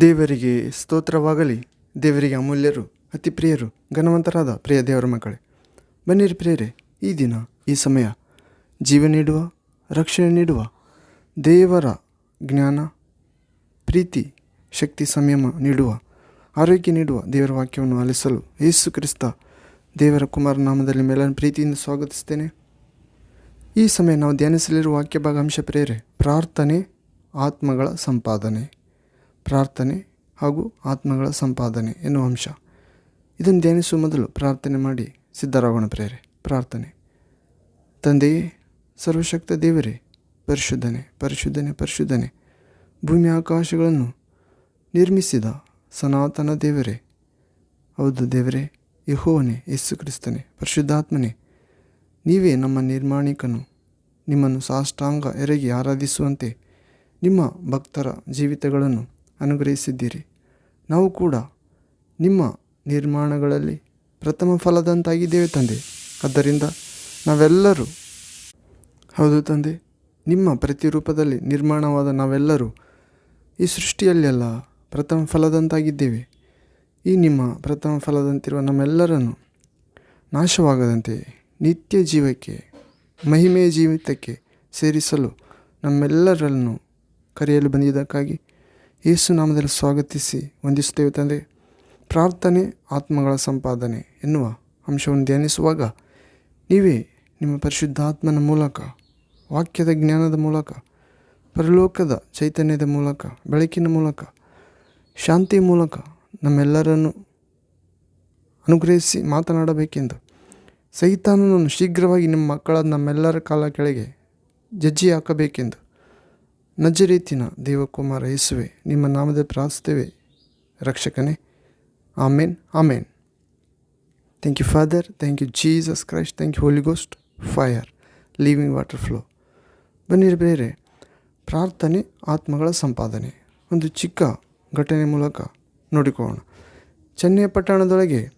ದೇವರಿಗೆ ಸ್ತೋತ್ರವಾಗಲಿ. ದೇವರಿಗೆ ಅಮೂಲ್ಯರು ಅತಿ ಪ್ರಿಯರು ಘನವಂತರಾದ ಪ್ರಿಯ ದೇವರ ಮಕ್ಕಳೇ. ಬನ್ನಿರಿ ಪ್ರಿಯರೇ, ಈ ದಿನ, ಈ ಸಮಯ. ಜೀವ ನೀಡುವ, ರಕ್ಷಣೆ ನೀಡುವ, ದೇವರ ಜ್ಞಾನ, ಪ್ರೀತಿ, ಶಕ್ತಿ, ಸಂಯಮ ನೀಡುವ, ಆರೋಗ್ಯ ನೀಡುವ ದೇವರ ವಾಕ್ಯವನ್ನು ಆಲಿಸಲು ಯೇಸು ಕ್ರಿಸ್ತ ದೇವರ ಕುಮಾರ ನಾಮದಲ್ಲಿ ಮೇಲನ್ನು ಪ್ರೀತಿಯಿಂದ ಸ್ವಾಗತಿಸ್ತೇನೆ ಈ ಸಮಯ ನಾವು ಧ್ಯಾನಿಸಲಿರುವ ವಾಕ್ಯ ಭಾಗಾಂಶ ಪ್ರೇರೆ ಪ್ರಾರ್ಥನೆ, ಆತ್ಮಗಳ ಸಂಪಾದನೆ. ಪ್ರಾರ್ಥನೆ ಹಾಗೂ ಆತ್ಮಗಳ ಸಂಪಾದನೆ ಎನ್ನುವ ಅಂಶ. ಇದನ್ನು ಧ್ಯಾನಿಸುವ ಮೊದಲು ಪ್ರಾರ್ಥನೆ ಮಾಡಿ ಸಿದ್ಧರಾಗೋಣ ಪ್ರೇರೆ ಪ್ರಾರ್ಥನೆ. ತಂದೆಯೇ, ಸರ್ವಶಕ್ತ ದೇವರೇ, ಪರಿಶುದ್ಧನೆ ಪರಿಶುದ್ಧನೆ ಪರಿಶುದ್ಧನೆ, ಭೂಮಿ ಆಕಾಶಗಳನ್ನು ನಿರ್ಮಿಸಿದ ಸನಾತನ ದೇವರೇ. ಹೌದು ದೇವರೇ, ಯಹೋವನೇ, ಯೇಸು ಕ್ರಿಸ್ತನೇ, ಪರಿಶುದ್ಧಾತ್ಮನೇ, ನೀವೇ ನಮ್ಮ ನಿರ್ಮಾಣಿಕನು. ನಿಮ್ಮನ್ನು ಸಾಷ್ಟಾಂಗ ಎರಗಿ ಆರಾಧಿಸುವಂತೆ ನಿಮ್ಮ ಭಕ್ತರ ಜೀವಿತಗಳನ್ನು ಅನುಗ್ರಹಿಸಿದ್ದೀರಿ. ನಾವು ಕೂಡ ನಿಮ್ಮ ನಿರ್ಮಾಣಗಳಲ್ಲಿ ಪ್ರಥಮ ಫಲದಂತಾಗಿದ್ದೇವೆ ತಂದೆ. ಆದ್ದರಿಂದ ನಾವೆಲ್ಲರೂ ಹೌದು ತಂದೆ, ನಿಮ್ಮ ಪ್ರತಿರೂಪದಲ್ಲಿ ನಿರ್ಮಾಣವಾದ ನಾವೆಲ್ಲರೂ ಈ ಸೃಷ್ಟಿಯಲ್ಲೆಲ್ಲ ಪ್ರಥಮ ಫಲದಂತಾಗಿದ್ದೇವೆ. ಈ ನಿಮ್ಮ ಪ್ರಥಮ ಫಲದಂತಿರುವ ನಮ್ಮೆಲ್ಲರನ್ನು ನಾಶವಾಗದಂತೆ ನಿತ್ಯ ಜೀವಕ್ಕೆ ಮಹಿಮೆಯ ಜೀವಿತಕ್ಕೆ ಸೇರಿಸಲು ನಮ್ಮೆಲ್ಲರನ್ನು ಕರೆಯಲು ಬಂದಿದ್ದಕ್ಕಾಗಿ ಯೇಸು ನಾಮದಲ್ಲಿ ಸ್ವಾಗತಿಸಿ ವಂದಿಸುತ್ತೇವೆ ತಂದೆ. ಪ್ರಾರ್ಥನೆ, ಆತ್ಮಗಳ ಸಂಪಾದನೆ ಎನ್ನುವ ಅಂಶವನ್ನು ಧ್ಯಾನಿಸುವಾಗ ನೀವೇ ನಿಮ್ಮ ಪರಿಶುದ್ಧಾತ್ಮನ ಮೂಲಕ, ವಾಕ್ಯದ ಜ್ಞಾನದ ಮೂಲಕ, ಪರಲೋಕದ ಚೈತನ್ಯದ ಮೂಲಕ, ಬೆಳಕಿನ ಮೂಲಕ, ಶಾಂತಿ ಮೂಲಕ ನಮ್ಮೆಲ್ಲರನ್ನು ಅನುಗ್ರಹಿಸಿ ಮಾತನಾಡಬೇಕೆಂದು ಸೈತಾನನನ್ನು ಶೀಘ್ರವಾಗಿ ನಿಮ್ಮ ಮಕ್ಕಳ ನಮ್ಮೆಲ್ಲರ ಕಾಲ ಕೆಳಗೆ ಜಜ್ಜಿ ಹಾಕಬೇಕೆಂದು ನಜರೀತಿನ ದೇವಕುಮಾರ ಯೇಸುವೆ, ನಿಮ್ಮ ನಾಮದ ಪ್ರಾರ್ಥಿಸ್ತೇವೆ ರಕ್ಷಕನೇ, amen amen. Thank you father thank you Jesus Christ thank you holy ghost fire living water flow ಬನ್ನಿರಿ ಬೇರೆ. ಪ್ರಾರ್ಥನೆ, ಆತ್ಮಗಳ ಸಂಪಾದನೆ. ಒಂದು ಚಿಕ್ಕ ಘಟನೆ ಮೂಲಕ ನೋಡಿಕೊಳ್ಳೋಣ. ಚೆನ್ನೈ ಪಟ್ಟಣದೊಳಗೆ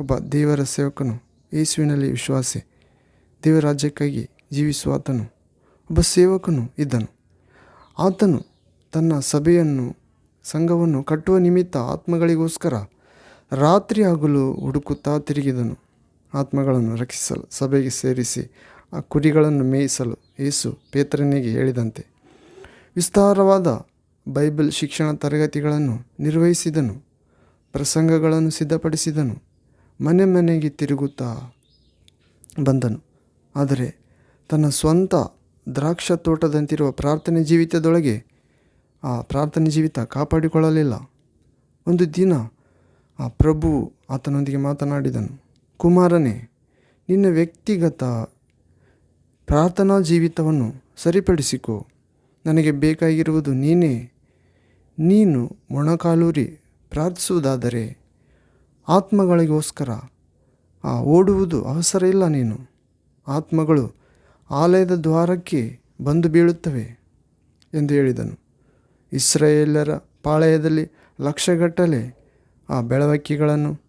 ಒಬ್ಬ ದೇವರ ಸೇವಕನು ಯೇಸುವಿನಲ್ಲಿ ವಿಶ್ವಾಸಿ. ದೇವರಾಜ್ಯಕ್ಕಾಗಿ ಜೀವಿಸುವಾತನು ಒಬ್ಬ ಸೇವಕನು ಇದ್ದನು. ಆತನು ತನ್ನ ಸಭೆಯನ್ನು, ಸಂಘವನ್ನು ಕಟ್ಟುವ ನಿಮಿತ್ತ ಆತ್ಮಗಳಿಗೋಸ್ಕರ ರಾತ್ರಿ ಹಗಲು ಹುಡುಕುತ್ತಾ ತಿರುಗಿದನು. ಆತ್ಮಗಳನ್ನು ರಕ್ಷಿಸಲು, ಸಭೆಗೆ ಸೇರಿಸಿ ಆ ಕುರಿಗಳನ್ನು ಮೇಯಿಸಲು ಯೇಸು ಪೇತ್ರನಿಗೆ ಹೇಳಿದಂತೆ ವಿಸ್ತಾರವಾದ ಬೈಬಲ್ ಶಿಕ್ಷಣ ತರಗತಿಗಳನ್ನು ನಿರ್ವಹಿಸಿದನು, ಪ್ರಸಂಗಗಳನ್ನು ಸಿದ್ಧಪಡಿಸಿದನು, ಮನೆ ಮನೆಗೆ ತಿರುಗುತ್ತಾ ಬಂದನು. ಆದರೆ ತನ್ನ ಸ್ವಂತ ದ್ರಾಕ್ಷ ತೋಟದಂತಿರುವ ಪ್ರಾರ್ಥನೆ ಜೀವಿತದೊಳಗೆ ಆ ಪ್ರಾರ್ಥನೆ ಜೀವಿತ ಕಾಪಾಡಿಕೊಳ್ಳಲಿಲ್ಲ. ಒಂದು ದಿನ ಆ ಪ್ರಭು ಆತನೊಂದಿಗೆ ಮಾತನಾಡಿದನು, ಕುಮಾರನೇ, ನಿನ್ನ ವ್ಯಕ್ತಿಗತ ಪ್ರಾರ್ಥನಾ ಜೀವಿತವನ್ನು ಸರಿಪಡಿಸಿಕೊ. ನನಗೆ ಬೇಕಾಗಿರುವುದು ನೀನೇ. ನೀನು ಮೊಣಕಾಲೂರಿ ಪ್ರಾರ್ಥಿಸುವುದಾದರೆ ಆತ್ಮಗಳಿಗೋಸ್ಕರ ಆ ಓಡುವುದು ಅವಸರ ಇಲ್ಲ ನೀನು. ಆತ್ಮಗಳು ಆಲಯದ ದ್ವಾರಕ್ಕೆ ಬಂದು ಬೀಳುತ್ತವೆ ಎಂದು ಹೇಳಿದನು. ಇಸ್ರೇಲರ ಪಾಳೆಯದಲ್ಲಿ ಲಕ್ಷಗಟ್ಟಲೆ ಆ ಬೆಳವಕ್ಕಿಗಳನ್ನು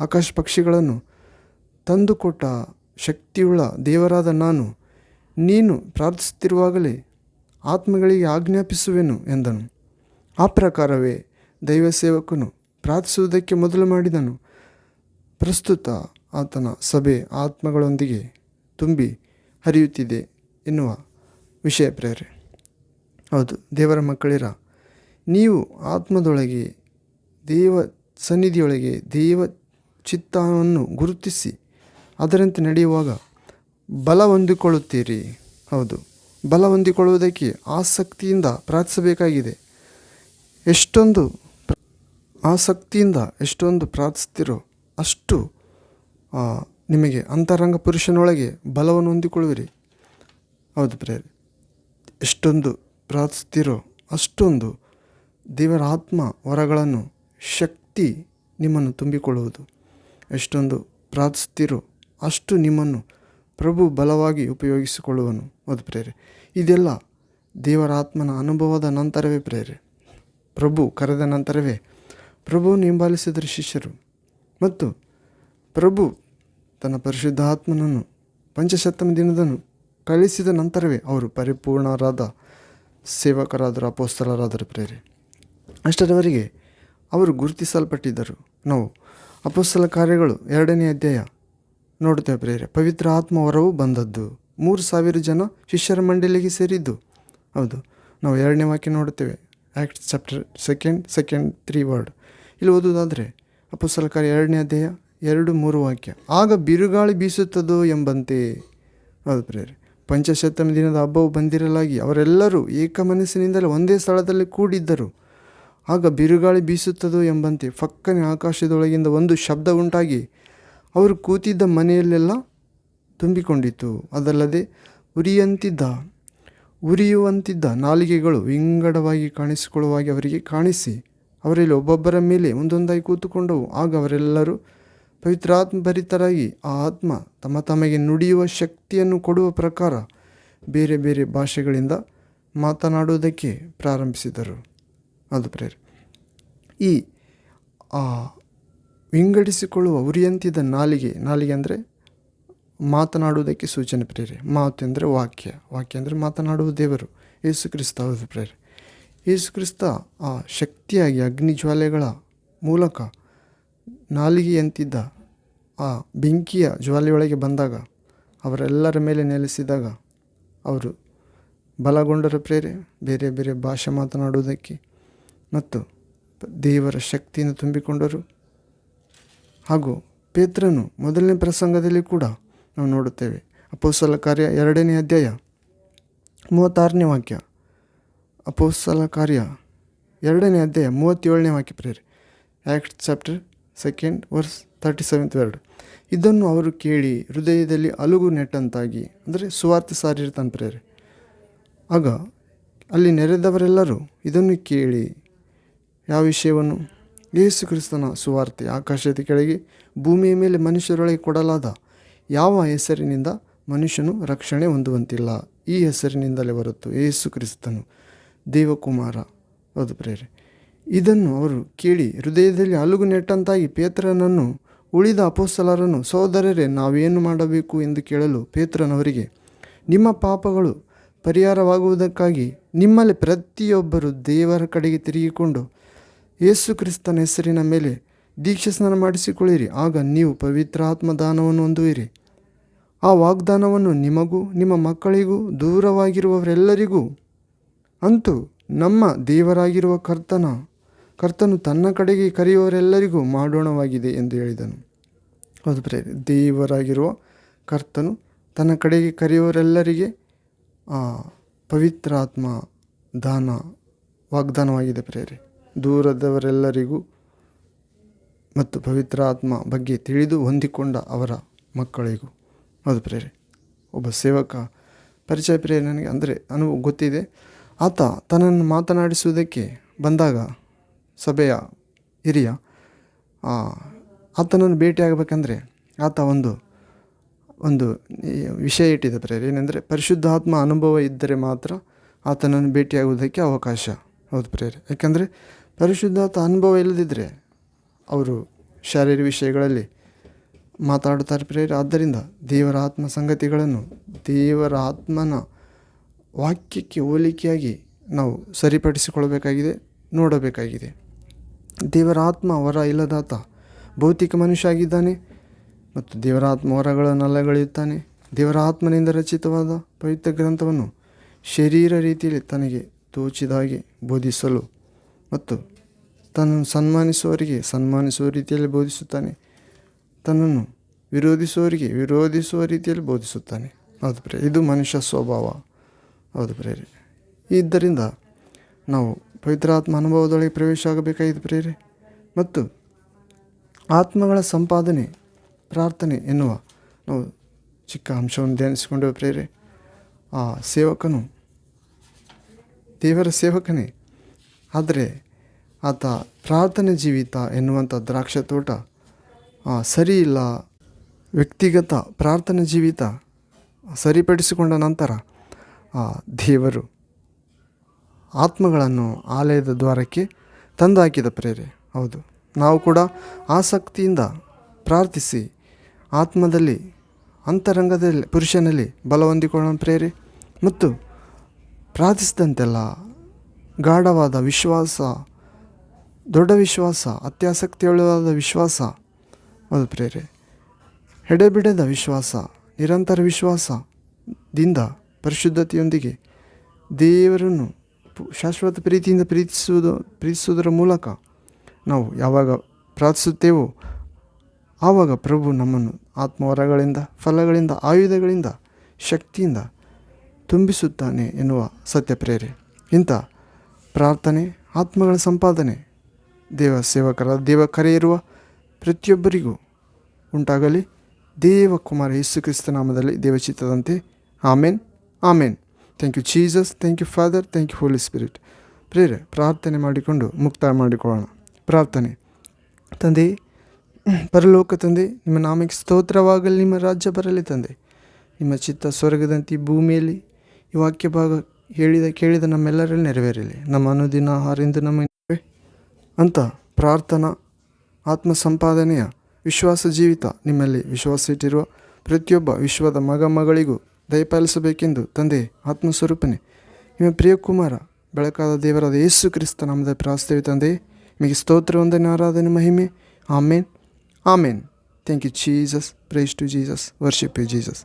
ಆಕಾಶ ಪಕ್ಷಿಗಳನ್ನು ತಂದುಕೊಟ್ಟ ಶಕ್ತಿಯುಳ್ಳ ದೇವರಾದ ನಾನು, ನೀನು ಪ್ರಾರ್ಥಿಸುತ್ತಿರುವಾಗಲೇ ಆತ್ಮಗಳಿಗೆ ಆಜ್ಞಾಪಿಸುವೆನು ಎಂದನು. ಆ ಪ್ರಕಾರವೇ ದೈವ ಸೇವಕನು ಪ್ರಾರ್ಥಿಸುವುದಕ್ಕೆ ಮೊದಲು ಮಾಡಿದನು. ಪ್ರಸ್ತುತ ಆತನ ಸಭೆ ಆತ್ಮಗಳೊಂದಿಗೆ ತುಂಬಿ ಹರಿಯುತ್ತಿದೆ ಎನ್ನುವ ವಿಷಯ ಪ್ರೇರೆ ಹೌದು, ದೇವರ ಮಕ್ಕಳಿರ, ನೀವು ಆತ್ಮದೊಳಗೆ ದೇವ ಸನ್ನಿಧಿಯೊಳಗೆ ದೇವ ಚಿತ್ತವನ್ನು ಗುರುತಿಸಿ ಅದರಂತೆ ನಡೆಯುವಾಗ ಬಲ ಹೊಂದಿಕೊಳ್ಳುತ್ತೀರಿ. ಹೌದು, ಬಲ ಹೊಂದಿಕೊಳ್ಳುವುದಕ್ಕೆ ಆಸಕ್ತಿಯಿಂದ ಪ್ರಾರ್ಥಿಸಬೇಕಾಗಿದೆ. ಎಷ್ಟೊಂದು ಆಸಕ್ತಿಯಿಂದ ಎಷ್ಟೊಂದು ಪ್ರಾರ್ಥಿಸ್ತಿರೋ ಅಷ್ಟು ನಿಮಗೆ ಅಂತರಂಗ ಪುರುಷನೊಳಗೆ ಬಲವನ್ನು ಹೊಂದಿಕೊಳ್ಳುವಿರಿ. ಹೌದು ಪ್ರೇರಿ ಎಷ್ಟೊಂದು ಪ್ರಾರ್ಥಿಸ್ತಿರೋ ಅಷ್ಟೊಂದು ದೇವರ ಆತ್ಮ ವರಗಳನ್ನು ಶಕ್ತಿ ನಿಮ್ಮನ್ನು ತುಂಬಿಕೊಳ್ಳುವುದು. ಎಷ್ಟೊಂದು ಪ್ರಾರ್ಥಿಸ್ತಿರೋ ಅಷ್ಟು ನಿಮ್ಮನ್ನು ಪ್ರಭು ಬಲವಾಗಿ ಉಪಯೋಗಿಸಿಕೊಳ್ಳುವನು. ಹೌದು ಪ್ರೇರೆ ಇದೆಲ್ಲ ದೇವರ ಆತ್ಮನ ಅನುಭವದ ನಂತರವೇ ಪ್ರೇರೆ ಪ್ರಭು ಕರೆದ ನಂತರವೇ ಪ್ರಭುವನ್ನು ಹಿಂಬಾಲಿಸಿದರೆ ಶಿಷ್ಯರು ಮತ್ತು ಪ್ರಭು ತನ್ನ ಪರಿಶುದ್ಧಾತ್ಮನನ್ನು ಪಂಚಶತಮ ದಿನದನ್ನು ಕಳಿಸಿದ ನಂತರವೇ ಅವರು ಪರಿಪೂರ್ಣರಾದ ಸೇವಕರಾದರು, ಅಪೋಸ್ತಲರಾದರು ಪ್ರೇರೆ ಅಷ್ಟರವರೆಗೆ ಅವರು ಗುರುತಿಸಲ್ಪಟ್ಟಿದ್ದರು. ನಾವು ಅಪೋಸ್ತಲ ಕಾರ್ಯಗಳು ಎರಡನೇ ಅಧ್ಯಾಯ ನೋಡುತ್ತೇವೆ ಪ್ರೇರೆ ಪವಿತ್ರ ಆತ್ಮ ಹೊರವು ಬಂದದ್ದು. ಮೂರು ಸಾವಿರ ಜನ ಶಿಷ್ಯರ ಮಂಡಳಿಗೆ ಸೇರಿದ್ದು. ಹೌದು, ನಾವು ಎರಡನೇ ವಾಕ್ಯ ನೋಡುತ್ತೇವೆ. Act chapter second second three word ಇಲ್ಲಿ ಓದೋದಾದರೆ ಅಪೋಸ್ತಲ ಕಾರ್ಯ ಎರಡನೇ ಅಧ್ಯಾಯ ಎರಡು ಮೂರು ವಾಕ್ಯ. ಆಗ ಬಿರುಗಾಳಿ ಬೀಸುತ್ತದೋ ಎಂಬಂತೆ ಹೌದು ಪ್ರೇರೆ. ಪಂಚಶತಮ ದಿನದ ಹಬ್ಬವು ಬಂದಿರಲಾಗಿ ಅವರೆಲ್ಲರೂ ಏಕ ಮನಸ್ಸಿನಿಂದಲೇ ಒಂದೇ ಸ್ಥಳದಲ್ಲಿ ಕೂಡಿದ್ದರು. ಆಗ ಬಿರುಗಾಳಿ ಬೀಸುತ್ತದೋ ಎಂಬಂತೆ ಫಕ್ಕನೆ ಆಕಾಶದೊಳಗಿಂದ ಒಂದು ಶಬ್ದ ಉಂಟಾಗಿ ಅವರು ಕೂತಿದ್ದ ಮನೆಯಲ್ಲೆಲ್ಲ ತುಂಬಿಕೊಂಡಿತು ಅದಲ್ಲದೆ ಉರಿಯಂತಿದ್ದ, ಉರಿಯುವಂತಿದ್ದ ನಾಲಿಗೆಗಳು ವಿಂಗಡವಾಗಿ ಕಾಣಿಸಿಕೊಳ್ಳುವಾಗಿ ಅವರಿಗೆ ಕಾಣಿಸಿ ಅವರಲ್ಲಿ ಒಬ್ಬೊಬ್ಬರ ಮೇಲೆ ಒಂದೊಂದಾಗಿ ಕೂತುಕೊಂಡವು. ಆಗ ಅವರೆಲ್ಲರೂ ಪವಿತ್ರಾತ್ಮ ಭರಿತರಾಗಿ ಆ ಆತ್ಮ ತಮ್ಮ ತಮಗೆ ನುಡಿಯುವ ಶಕ್ತಿಯನ್ನು ಕೊಡುವ ಪ್ರಕಾರ ಬೇರೆ ಬೇರೆ ಭಾಷೆಗಳಿಂದ ಮಾತನಾಡುವುದಕ್ಕೆ ಪ್ರಾರಂಭಿಸಿದರು. ಅದು ಪ್ರೇರ. ಈ, ಆ, ವಿಂಗಡಿಸಿಕೊಳ್ಳುವ ಉರಿಯಂತಿದ ನಾಲಿಗೆ ನಾಲಿಗೆ ಅಂದರೆ ಮಾತನಾಡುವುದಕ್ಕೆ ಸೂಚನೆ ಪ್ರೇರೆ. ಮಾತು ಅಂದರೆ ವಾಕ್ಯ. ವಾಕ್ಯ ಅಂದರೆ ಮಾತನಾಡುವ ದೇವರು. ಯೇಸು ಕ್ರಿಸ್ತ ಹೌದು ಪ್ರೇರೆ. ಯೇಸು ಕ್ರಿಸ್ತ ಆ ಶಕ್ತಿಯಾಗಿ ಅಗ್ನಿ ಜ್ವಾಲೆಗಳ ಮೂಲಕ ನಾಲಿಗೆಯಂತಿದ್ದ ಆ ಬೆಂಕಿಯ ಜ್ವಾಲೆಯೊಳಗೆ ಬಂದಾಗ, ಅವರೆಲ್ಲರ ಮೇಲೆ ನೆಲೆಸಿದಾಗ, ಅವರು ಬಲಗೊಂಡರ ಪ್ರೇರೆ, ಬೇರೆ ಬೇರೆ ಭಾಷೆ ಮಾತನಾಡುವುದಕ್ಕೆ ಮತ್ತು ದೇವರ ಶಕ್ತಿಯನ್ನು ತುಂಬಿಕೊಂಡರು. ಹಾಗೂ ಪೇತ್ರನು ಮೊದಲನೇ ಪ್ರಸಂಗದಲ್ಲಿ ಕೂಡ ನಾವು ನೋಡುತ್ತೇವೆ. ಅಪೋಸಲ ಕಾರ್ಯ ಎರಡನೇ ಅಧ್ಯಾಯ ಮೂವತ್ತಾರನೇ ವಾಕ್ಯ. ಅಪೋಸಲ ಕಾರ್ಯ ಎರಡನೇ ಅಧ್ಯಾಯ ಮೂವತ್ತೇಳನೇ ವಾಕ್ಯ prayer. Act chapter second verse thirty seventh word ಇದನ್ನು ಅವರು ಕೇಳಿ ಹೃದಯದಲ್ಲಿ ಅಲುಗು ನೆಟ್ಟಂತಾಗಿ, ಅಂದರೆ ಸುವಾರ್ತೆ ಸಾರಿರ್ತಾನೆ ಪ್ರೇರೆ ಆಗ ಅಲ್ಲಿ ನೆರೆದವರೆಲ್ಲರೂ ಇದನ್ನು ಕೇಳಿ, ಯಾವ ವಿಷಯವನ್ನು? ಯೇಸು ಕ್ರಿಸ್ತನ ಸುವಾರ್ತೆ ಆಕಾಶದ ಕೆಳಗೆ ಭೂಮಿಯ ಮೇಲೆ ಮನುಷ್ಯರೊಳಗೆ ಕೊಡಲಾದ ಯಾವ ಹೆಸರಿನಿಂದ ಮನುಷ್ಯನು ರಕ್ಷಣೆ ಹೊಂದುವಂತಿಲ್ಲ, ಈ ಹೆಸರಿನಿಂದಲೇ ಬರುತ್ತು ಯೇಸು ಕ್ರಿಸ್ತನು ದೇವಕುಮಾರ. ಅದು ಪ್ರೇರೆ ಇದನ್ನು ಅವರು ಕೇಳಿ ಹೃದಯದಲ್ಲಿ ಅಲುಗು ನೆಟ್ಟಂತಾಗಿ ಪೇತ್ರನನ್ನು, ಉಳಿದ ಅಪೋಸ್ತಲರನ್ನು, ಸಹೋದರರೇ, ನಾವೇನು ಮಾಡಬೇಕು ಎಂದು ಕೇಳಲು ಪೇತ್ರನವರಿಗೆ, ನಿಮ್ಮ ಪಾಪಗಳು ಪರಿಹಾರವಾಗುವುದಕ್ಕಾಗಿ ನಿಮ್ಮಲ್ಲಿ ಪ್ರತಿಯೊಬ್ಬರು ದೇವರ ಕಡೆಗೆ ತಿರುಗಿಕೊಂಡು ಯೇಸು ಕ್ರಿಸ್ತನ ಹೆಸರಿನ ಮೇಲೆ ದೀಕ್ಷೆ ಸ್ನಾನ ಮಾಡಿಸಿಕೊಳ್ಳಿರಿ. ಆಗ ನೀವು ಪವಿತ್ರ ಆತ್ಮದಾನವನ್ನು ಹೊಂದುವಿರಿ. ಆ ವಾಗ್ದಾನವನ್ನು ನಿಮಗೂ, ನಿಮ್ಮ ಮಕ್ಕಳಿಗೂ, ದೂರವಾಗಿರುವವರೆಲ್ಲರಿಗೂ, ಅಂತೂ ನಮ್ಮ ದೇವರಾಗಿರುವ ಕರ್ತನ ಕರ್ತನು ತನ್ನ ಕಡೆಗೆ ಕರೆಯುವವರೆಲ್ಲರಿಗೂ ಮಾಡೋಣವಾಗಿದೆ ಎಂದು ಹೇಳಿದನು. ಹೌದು ಪ್ರೇರಿ ದೇವರಾಗಿರುವ ಕರ್ತನು ತನ್ನ ಕಡೆಗೆ ಕರೆಯುವವರೆಲ್ಲರಿಗೆ ಪವಿತ್ರ ಆತ್ಮ ದಾನ, ವಾಗ್ದಾನವಾಗಿದೆ ಪ್ರೇರೆ ದೂರದವರೆಲ್ಲರಿಗೂ ಮತ್ತು ಪವಿತ್ರ ಆತ್ಮ ಬಗ್ಗೆ ತಿಳಿದು ಹೊಂದಿಕೊಂಡ ಅವರ ಮಕ್ಕಳಿಗೂ. ಹೌದು ಪ್ರೇರೆ ಒಬ್ಬ ಸೇವಕ ಪರಿಚಯ ಪ್ರೇರಿ ನನಗೆ, ಅಂದರೆ ಅನುಭವ ಗೊತ್ತಿದೆ. ಆತ ತನ್ನನ್ನು ಮಾತನಾಡಿಸುವುದಕ್ಕೆ ಬಂದಾಗ ಸಭೆಯ ಹಿರಿಯ ಆತನನ್ನು ಭೇಟಿಯಾಗಬೇಕಂದ್ರೆ ಆತ ಒಂದು ಒಂದು ವಿಷಯ ಇಟ್ಟಿದೆ ಪ್ರೇರೆ ಏನೆಂದರೆ ಪರಿಶುದ್ಧಾತ್ಮ ಅನುಭವ ಇದ್ದರೆ ಮಾತ್ರ ಆತನನ್ನು ಭೇಟಿಯಾಗುವುದಕ್ಕೆ ಅವಕಾಶ. ಹೌದು ಪ್ರೇರೆ ಯಾಕೆಂದರೆ ಪರಿಶುದ್ಧಾತ್ಮ ಅನುಭವ ಇಲ್ಲದಿದ್ದರೆ ಅವರು ಶಾರೀರಿಕ ವಿಷಯಗಳಲ್ಲಿ ಮಾತಾಡುತ್ತಾರೆ ಪ್ರೇರೆ ಆದ್ದರಿಂದ ದೇವರ ಆತ್ಮ ಸಂಗತಿಗಳನ್ನು, ದೇವರ ಆತ್ಮನ ವಾಕ್ಯಕ್ಕೆ ಹೋಲಿಕೆಯಾಗಿ ನಾವು ಸರಿಪಡಿಸಿಕೊಳ್ಳಬೇಕಾಗಿದೆ, ನೋಡಬೇಕಾಗಿದೆ. ದೇವರ ಆತ್ಮ ವರ ಇಲ್ಲದಾತ. ಭೌತಿಕ ಮನುಷ್ಯ ಆಗಿದ್ದಾನೆ ಮತ್ತು ದೇವರ ಆತ್ಮ ವರಗಳನ್ನು ಅಲ್ಲಗಳೆಯುತ್ತಾನೆ ದೇವರ ಆತ್ಮನಿಂದ ರಚಿತವಾದ ಪವಿತ್ರ ಗ್ರಂಥವನ್ನು ಶರೀರ ರೀತಿಯಲ್ಲಿ ತನಗೆ ತೋಚಿದ ಬೋಧಿಸಲು ಮತ್ತು ತನ್ನನ್ನು ಸನ್ಮಾನಿಸುವವರಿಗೆ ಸನ್ಮಾನಿಸುವ ರೀತಿಯಲ್ಲಿ ಬೋಧಿಸುತ್ತಾನೆ. ತನ್ನನ್ನು ವಿರೋಧಿಸುವವರಿಗೆ ವಿರೋಧಿಸುವ ರೀತಿಯಲ್ಲಿ ಬೋಧಿಸುತ್ತಾನೆ. ಹೌದು ಪ್ರೇರೆ ಇದು ಮನುಷ್ಯ ಸ್ವಭಾವ. ಹೌದು ಪ್ರೇರೆ ಇದ್ದರಿಂದ ನಾವು ಪವಿತ್ರಾತ್ಮ ಅನುಭವದೊಳಗೆ ಪ್ರವೇಶ ಆಗಬೇಕಾಗಿದೆ ಪ್ರೇರೆ ಮತ್ತು ಆತ್ಮಗಳ ಸಂಪಾದನೆ, ಪ್ರಾರ್ಥನೆ ಎನ್ನುವ ನಾವು ಚಿಕ್ಕ ಅಂಶವನ್ನು ಧ್ಯಾನಿಸಿಕೊಂಡಿರುವ ಪ್ರೇರೆ ಆ ಸೇವಕನು, ದೇವರ ಸೇವಕನೇ. ಆದರೆ ಆತ ಪ್ರಾರ್ಥನೆ ಜೀವಿತ ಎನ್ನುವಂಥ ದ್ರಾಕ್ಷ ತೋಟ ಸರಿ ಇಲ್ಲ ವ್ಯಕ್ತಿಗತ ಪ್ರಾರ್ಥನೆ ಜೀವಿತ ಸರಿಪಡಿಸಿಕೊಂಡ ನಂತರ ಆ ದೇವರು ಆತ್ಮಗಳನ್ನು ಆಲಯದ ದ್ವಾರಕ್ಕೆ ತಂದಾಕಿದ ಪ್ರೇರೆ. ಹೌದು, ನಾವು ಕೂಡ ಆಸಕ್ತಿಯಿಂದ ಪ್ರಾರ್ಥಿಸಿ ಆತ್ಮದಲ್ಲಿ, ಅಂತರಂಗದಲ್ಲಿ, ಪುರುಷನಲ್ಲಿ ಬಲ ಹೊಂದಿಕೊಳ್ಳೋಣ ಪ್ರೇರೆ. ಮತ್ತು ಪ್ರಾರ್ಥಿಸಿದಂತೆಲ್ಲ ಗಾಢವಾದ ವಿಶ್ವಾಸ, ದೊಡ್ಡ ವಿಶ್ವಾಸ ಅತ್ಯಾಸಕ್ತಿಯುಳ್ಳವಾದ ವಿಶ್ವಾಸ, ಹೌದು ಪ್ರೇರೆ. ಎಡೆಬಿಡದ ವಿಶ್ವಾಸ, ನಿರಂತರ ವಿಶ್ವಾಸದಿಂದ ಪರಿಶುದ್ಧತೆಯೊಂದಿಗೆ ದೇವರನ್ನು ಶಾಶ್ವತ ಪ್ರೀತಿಯಿಂದ ಪ್ರೀತಿಸುವುದು, ಪ್ರೀತಿಸುವುದರ ಮೂಲಕ ನಾವು ಯಾವಾಗ ಪ್ರಾರ್ಥಿಸುತ್ತೇವೋ ಆವಾಗ ಪ್ರಭು ನಮ್ಮನ್ನು ಆತ್ಮವರಗಳಿಂದ, ಫಲಗಳಿಂದ, ಆಯುಧಗಳಿಂದ, ಶಕ್ತಿಯಿಂದ ತುಂಬಿಸುತ್ತಾನೆ ಎನ್ನುವ ಸತ್ಯ ಪ್ರೇರೆ. ಇಂಥ ಪ್ರಾರ್ಥನೆ, ಆತ್ಮಗಳ ಸಂಪಾದನೆ ದೇವ ಸೇವಕರ, ದೇವ ಕರೆ ಇರುವ ಪ್ರತಿಯೊಬ್ಬರಿಗೂ ಉಂಟಾಗಲಿ. ದೇವಕುಮಾರ ಯೇಸು ಕ್ರಿಸ್ತ ನಾಮದಲ್ಲಿ ದೇವಚಿತ್ತದಂತೆ. Amen amen. Thank you Jesus thank you father thank you holy spirit prayer ಪ್ರಾರ್ಥನೆ ಮಾಡಿಕೊಂಡು ಮುಕ್ತಾಯ ಮಾಡಿಕೊಳ್ಳೋಣ. ಪ್ರಾರ್ಥನೆ. ತಂದೆ, ಪರಲೋಕ ತಂದೆ, ನಿಮ್ಮ ನಾಮಕ್ಕೆ ಸ್ತೋತ್ರವಾಗಲಿ, ನಿಮ್ಮ ರಾಜ್ಯ ಬರಲಿ ತಂದೆ. ನಿಮ್ಮ ಚಿತ್ತ ಸ್ವರ್ಗದಂತೆ ಭೂಮಿಯಲ್ಲಿ ಈ ವಾಕ್ಯ ಭಾಗ ಹೇಳಿದ, ಕೇಳಿದ ನಮ್ಮೆಲ್ಲರಲ್ಲಿ ನೆರವೇರಲಿ. ನಮ್ಮ ಅನುದಿನ ಆಹಾರದಿಂದ ನಮ್ಮ ಅಂತ ಪ್ರಾರ್ಥನಾ ಆತ್ಮ ಸಂಪಾದನೆಯ ವಿಶ್ವಾಸ ಜೀವಿತ ನಿಮ್ಮಲ್ಲಿ ವಿಶ್ವಾಸ ಇಟ್ಟಿರುವ ಪ್ರತಿಯೊಬ್ಬ ವಿಶ್ವದ ಮಗ ಮಗಳಿಗೂ ದಯಪಾಲಿಸಬೇಕೆಂದು ತಂದೆ ಆತ್ಮಸ್ವರೂಪನೇ. ನಿಮ್ಮ ಪ್ರಿಯ ಕುಮಾರ ಬೆಳಕಾದ ದೇವರಾದ ಯೇಸು ಕ್ರಿಸ್ತ ನಮ್ಮದ ಪ್ರಾಸ್ತೇವಿ ತಂದೆ. ನಿಮಗೆ ಸ್ತೋತ್ರ, ವಂದನೆ, ಆರಾಧನೆ, ಮಹಿಮೆ. Amen. Amen. Thank you Jesus praise to Jesus worship you Jesus